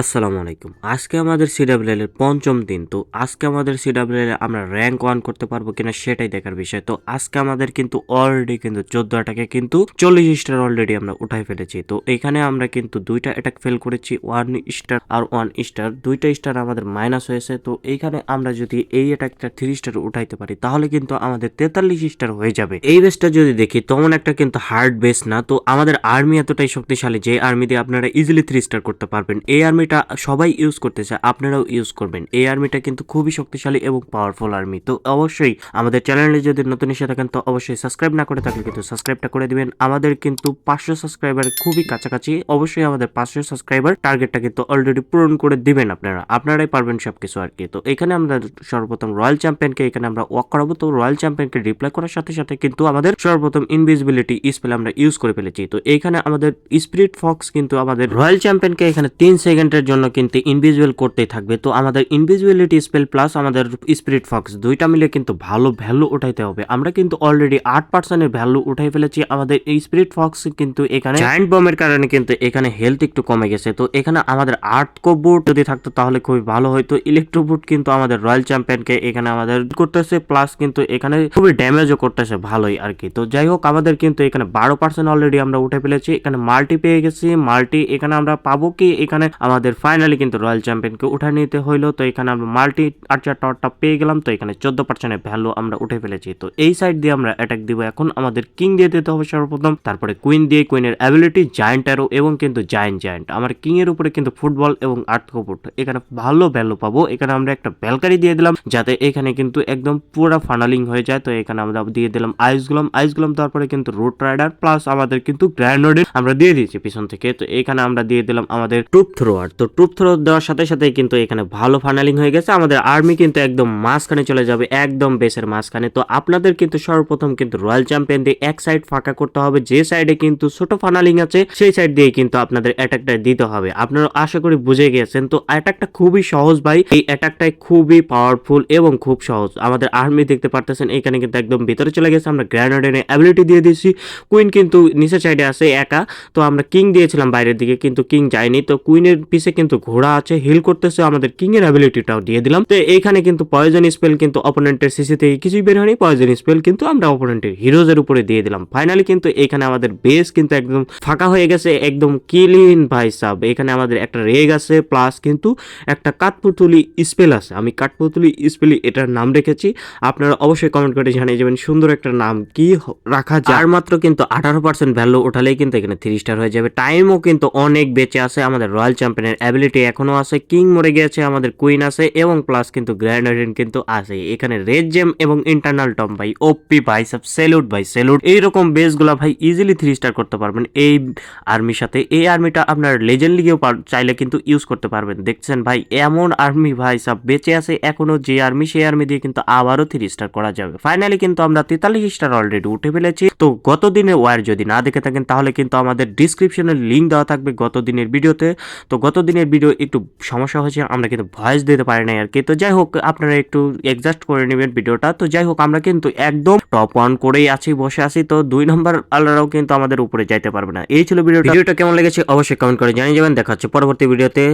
আসসালামু আলাইকুম। আজকে আমাদের সিডাব্লিউএল এর পঞ্চম দিন, তো আজকে আমাদের সিডাব্লিউএল আমরা র্যাঙ্ক ওয়ান করতে পারব কিনা সেটাই দেখার বিষয়। তো আজকে আমাদের কিন্তু অলরেডি কিন্তু চোদ্দ অ্যাটাকে কিন্তু চল্লিশ স্টার অলরেডি আমরা উঠাই ফেলেছি। তো এখানে আমরা কিন্তু দুইটা অ্যাটাক ফেল করেছি ওয়ান স্টার আর ওয়ান স্টার দুইটা স্টার আমাদের মাইনাস হয়েছে। তো এইখানে আমরা যদি এই অ্যাটাকটা থ্রি স্টার উঠাইতে পারি, তাহলে কিন্তু আমাদের তেতাল্লিশ স্টার হয়ে যাবে। এই বেসটা যদি দেখি, তেমন একটা কিন্তু হার্ড বেস না। তো আমাদের আর্মি এতটাই শক্তিশালী, যে আর্মি দিয়ে আপনারা ইজিলি থ্রি স্টার করতে পারবেন। এই আর্মিটা সবাই ইউজ করতে চায়, আপনারাও ইউজ করবেন। এই আর্মিটা কিন্তু খুবই শক্তিশালী এবং পাওয়ারফুল আর্মি তো অবশ্যই আমাদের চ্যানেলে যদি নতুন এসে থাকেন, তো অবশ্যই সাবস্ক্রাইব না করে থাকলে কিন্তু সাবস্ক্রাইবটা করে দিবেন। আমাদের কিন্তু পাঁচশো সাবস্ক্রাইবার খুবই কাছাকাছি। অবশ্যই আমাদের পাঁচশো সাবস্ক্রাইবার টার্গেটটা কিন্তু অলরেডি পূরণ করে দিবেন আপনারা। আপনারাই পারবেন সবকিছু আর কি। তো এখানে আমরা সর্বপ্রথম রয়্যাল চ্যাম্পিয়নকে এখানে আমরা ওয়াক করাবো। তো রয়্যাল চ্যাম্পিয়নকে রিপ্লাই করার সাথে সাথে কিন্তু আমাদের সর্বপ্রথম ইনভিজিবিলিটি স্পেল আমরা ইউজ করে ফেলেছি। তো এখানে আমাদের স্পিরিট ফক্স কিন্তু আমাদের রয়্যাল চ্যাম্পিয়নকে এখানে তিন সেকেন্ডের জন্য কিন্তু ইনভিজুয়াল করতেই থাকবে। তো আমাদের ইনভিজুয়ালিটি স্পেল প্লাস আমাদের স্পিরিট ফক্স দুইটা মিলে কিন্তু ভালো ভ্যালু উঠাইতে হবে। আমরা কিন্তু অলরেডি আট পার্সেন্টের ভ্যালু উঠাই ফেলেছি। আমাদের স্পিরিট ফক্স কিন্তু এখানে জায়ান্ট বমের কারণে কিন্তু এখানে হেলথ একটু কমে গেছে। তো এখানে আমাদের আর্ট বুট যদি থাকতো তাহলে খুবই ভালো হতো ইলেকট্রো বুট কিন্তু আমাদের রয়্যাল চ্যাম্পিয়নকে এখানে আমাদের করতেছে। প্লাস কিন্তু এখানে খুবই ড্যামেজও করতেছে, ভালোই আর কি তো যাই হোক, আমাদের কিন্তু এখানে বারো পার্সেন্ট অলরেডি আমরা উঠে ফেলেছি। এখানে মাল্টি পেয়ে গেছি। মাল্টি এখানে আমরা পাবো কি? এখানে আমাদের ফাইনালি কিন্তু রয়্যাল চ্যাম্পিয়নকে উঠে নিতে হইল। তো এখানে আমরা মাল্টি আর্চার টাওয়ারটা পেয়ে গেলাম। তো এখানে চোদ্দ পার্সেন্টের ভ্যালু আমরা উঠে ফেলেছি। তো এই সাইড দিয়ে আমরা অ্যাটাক দিব এখন। আমাদের কিং দিয়ে দিতে হবে সর্বপ্রথম। তারপরে কুইন দিয়ে কুইনের অ্যাবিলিটি জায়েন্ট অ্যারো এবং কিন্তু জায়েন্ট জায়েন্ট আমার কিং এর উপরে কিন্তু ফুটবল এবং আর্থ কপুট এখানে ভালো ভ্যালু পাবো। এখানে আমরা একটা ব্যালকারি দিয়ে দিলাম। যাতে এখানে কিন্তু একদম পুরো ফানালিং হয়ে যায়। তো এখানে আমরা দিয়ে দিলাম আইস গুলাম আইস গুলাম তারপরে কিন্তু রুট রাইডার প্লাস আমাদের কিন্তু গ্র্যান্ড আমরা দিয়ে দিয়েছি পিছন থেকে। তো এখানে আমরা দিয়ে দিলাম আমাদের টুপ থ্রোয়ার তো টুপ থ্রো দেওয়ার সাথে সাথে কিন্তু এখানে ভালো ফানালিং হয়ে গেছে। আমাদের আর্মি কিন্তু একদম মাঝখানে চলে যাবে, একদম বেসের মাঝখানে। তো আপনাদের কিন্তু সর্বপ্রথম কিন্তু রয়্যাল চ্যাম্পিয়ন দিয়ে এক সাইড ফাঁকা করতে হবে, যে সাইডে কিন্তু ছোট ফানালিং আছে, সেই সাইড দিয়ে কিন্তু আপনাদের অ্যাটাকটা দিতে হবে। আপনারা আশা করি বুঝে গেছেন, তো অ্যাটাকটা খুবই সহজ ভাই। এই অ্যাটাকটাই খুবই পাওয়ারফুল এবং খুব সহজ। আমাদের আর্মি দেখতে পারতেছেন, এখানে কিন্তু একদম ভিতরে চলে গেছে। আমরা গ্র্যানেডের অ্যাবিলিটি দিয়ে দিয়েছি। কুইন কিন্তু নিচের সাইডে আছে একা। তো আমরা কিং দিয়েছিলাম বাইরের দিকে, কিন্তু কিং যায়নি। তো কুইনের পিছে কিন্তু ঘোড়া আছে হিল করতেছে, আমাদের কিং এর অ্যাবিলিটিটাও দিয়ে দিলাম। তো এইখানে কিন্তু পয়জন স্পেল কিন্তু অপোনেন্টের সিসি থেকে কিছুই বের হয়নি পয়জন স্পেল কিন্তু আমরা অপোনেন্টের হিরোজের উপরে দিয়ে দিলাম। ফাইনালি কিন্তু এখানে আমাদের বেস কিন্তু একদম ফাঁকা হয়ে গেছে, একদম ক্লিন ভাই সাব এখানে আমাদের একটা রেগ আছে প্লাস কিন্তু একটা কাঠপুতুলি স্পেল আছে। আমি কাঠপুতুলি স্পেলি এটার নাম রেখেছি। আপনারা অবশ্যই কমেন্ট করে জানিয়ে যাবেন, সুন্দর একটা নাম কি রাখা যায়। আর মাত্র কিন্তু আঠারো পার্সেন্ট ভ্যালু ওঠালেই কিন্তু এখানে থ্রি স্টার হয়ে যাবে। টাইমও কিন্তু অনেক বেঁচে আছে, আমাদের রয়্যাল চ্যাম্পিয়নের অ্যাবিলিটি এখনও আছে কিং মরে গিয়েছে, আমাদের কুইন আছে এবং প্লাস কিন্তু গ্র্যান্ড কিন্তু আছে এখানে রেড জেম এবং ইন্টারনাল টম ভাই ওপি ভাই সব সেলুট ভাই সেলুট এইরকম বেসগুলো ভাই ইজিলি থ্রি স্টার করতে পারবেন। এই আর্মির সাথে, এই আর্মিটা আপনার লেজেন্ড লিগেও চাইলে কিন্তু ইউজ করতে পারবেন। দেখছেন ভাই, এমন আর্মি ভাই সব বেঁচে আছে এখনও, যে আর্মি সেই আর্মি দিয়ে কিন্তু আবারও থ্রি স্টার করা যাবে। ফাইনালি কিন্তু আমরা তেতাল্লিশ স্টার অলরেডি উঠে ফেলেছি। তো গত দিনের ওয়ার যদি না দেখে থাকেন, তাহলে কিন্তু আমাদের ডিসক্রিপশনে লিঙ্ক দেওয়া থাকবে গত দিনের ভিডিওতে তো গত দিনের ভিডিও একটু সমস্যা হয়েছে আমরা কিন্তু ভয়েস দিতে পারি নাই আর কি। তো যাই হোক আপনারা একটু অ্যাডজাস্ট করে নেবেন ভিডিওটা তো যাই হোক আমরা কিন্তু একদম টপ ওয়ান করেই আছি বসে আছি। তো দুই নম্বর আল্লাহরাও কিন্তু আমাদের উপরে যাইতে পারবে না। এই ছিল ভিডিওটা ভিডিওটা কেমন লেগেছে অবশ্যই কমেন্ট করে জানিয়ে যাবেন। দেখা হচ্ছে পরবর্তী ভিডিওতে